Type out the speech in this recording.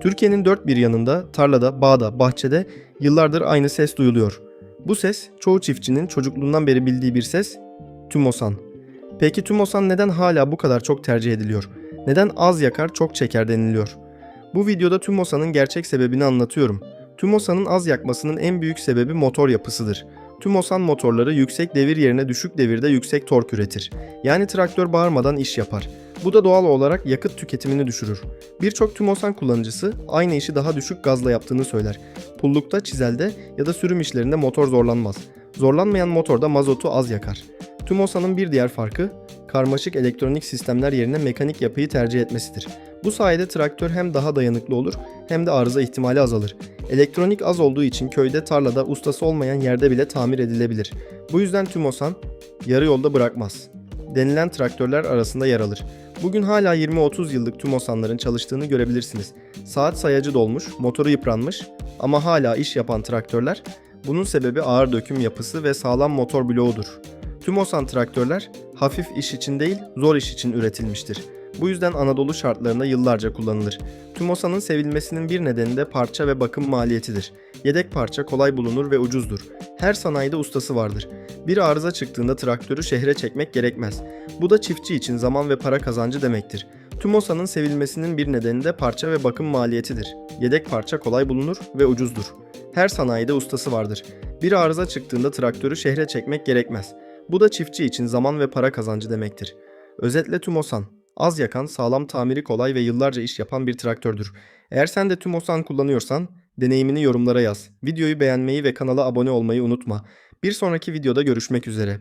Türkiye'nin dört bir yanında, tarlada, bağda, bahçede yıllardır aynı ses duyuluyor. Bu ses çoğu çiftçinin çocukluğundan beri bildiği bir ses, tümosan. Peki tümosan neden hala bu kadar çok tercih ediliyor? Neden az yakar çok çeker deniliyor? Bu videoda tümosanın gerçek sebebini anlatıyorum. Tümosanın az yakmasının en büyük sebebi motor yapısıdır. Tümosan motorları yüksek devir yerine düşük devirde yüksek tork üretir. Yani traktör bağırmadan iş yapar. Bu da doğal olarak yakıt tüketimini düşürür. Birçok tümosan kullanıcısı aynı işi daha düşük gazla yaptığını söyler. Pullukta, çizelde ya da sürüm işlerinde motor zorlanmaz. Zorlanmayan motor da mazotu az yakar. Tümosan'ın bir diğer farkı karmaşık elektronik sistemler yerine mekanik yapıyı tercih etmesidir. Bu sayede traktör hem daha dayanıklı olur hem de arıza ihtimali azalır. Elektronik az olduğu için köyde, tarlada, ustası olmayan yerde bile tamir edilebilir. Bu yüzden Tümosan yarı yolda bırakmaz. Denilen traktörler arasında yer alır. Bugün hala 20-30 yıllık Tümosanların çalıştığını görebilirsiniz. Saat sayacı dolmuş, motoru yıpranmış ama hala iş yapan traktörler bunun sebebi ağır döküm yapısı ve sağlam motor bloğudur. Tümosan traktörler hafif iş için değil, zor iş için üretilmiştir. Bu yüzden Anadolu şartlarında yıllarca kullanılır. Tümosan'ın sevilmesinin bir nedeni de parça ve bakım maliyetidir. Yedek parça kolay bulunur ve ucuzdur. Her sanayide ustası vardır. Bir arıza çıktığında traktörü şehre çekmek gerekmez. Bu da çiftçi için zaman ve para kazancı demektir. Tümosan'ın sevilmesinin bir nedeni de parça ve bakım maliyetidir. Yedek parça kolay bulunur ve ucuzdur. Her sanayide ustası vardır. Bir arıza çıktığında traktörü şehre çekmek gerekmez. Bu da çiftçi için zaman ve para kazancı demektir. Özetle Tümosan, az yakan, sağlam tamiri kolay ve yıllarca iş yapan bir traktördür. Eğer sen de Tümosan kullanıyorsan deneyimini yorumlara yaz. Videoyu beğenmeyi ve kanala abone olmayı unutma. Bir sonraki videoda görüşmek üzere.